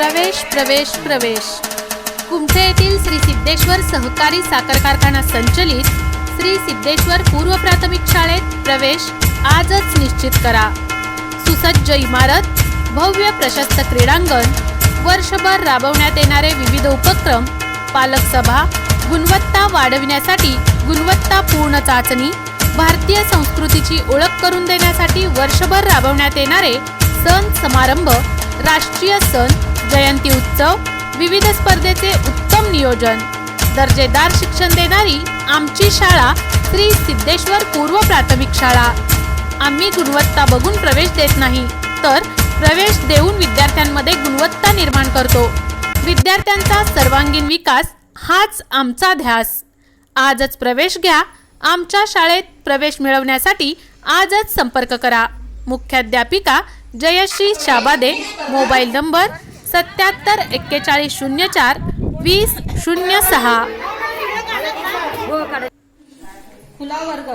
प्रवेश प्रवेश प्रवेश. कुमठे येथील श्री सिद्धेश्वर सहकारी साखर कारखाना संचलित श्री सिद्धेश्वर पूर्व प्राथमिक शाळेत प्रवेश आजच निश्चित करा. सुसज्ज इमारत भव्य प्रशस्त क्रीडांगण वर्षभर राबवण्यात येणारे विविध उपक्रम पालक सभा गुणवत्ता वाढविण्यासाठी गुणवत्तापूर्ण चाचणी भारतीय संस्कृतीची ओळख करून देण्यासाठी वर्षभर राबवण्यात येणारे सण समारंभ राष्ट्रीय सण जयंती उत्सव विविध स्पर्धेचे उत्तम नियोजन. दर्जेदार शिक्षण देणारी आमची शाळा श्री सिद्धेश्वर पूर्व प्राथमिक शाळा. आम्ही गुणवत्ता बघून प्रवेश देत नाही तर प्रवेश देऊन विद्यार्थ्यांमध्ये गुणवत्ता निर्माण करतो. विद्यार्थ्यांचा सर्वांगीण विकास हाच आमचा ध्यास. आजच प्रवेश घ्या आमच्या शाळेत प्रवेश मिळवण्यासाठी आजच संपर्क करा. मुख्याध्यापिका जयश्री शाबादे मोबाईल नंबर सत्याहत्तर एक्केचाळीस शून्य चार वीस शून्य सहा. खुला वर्ग.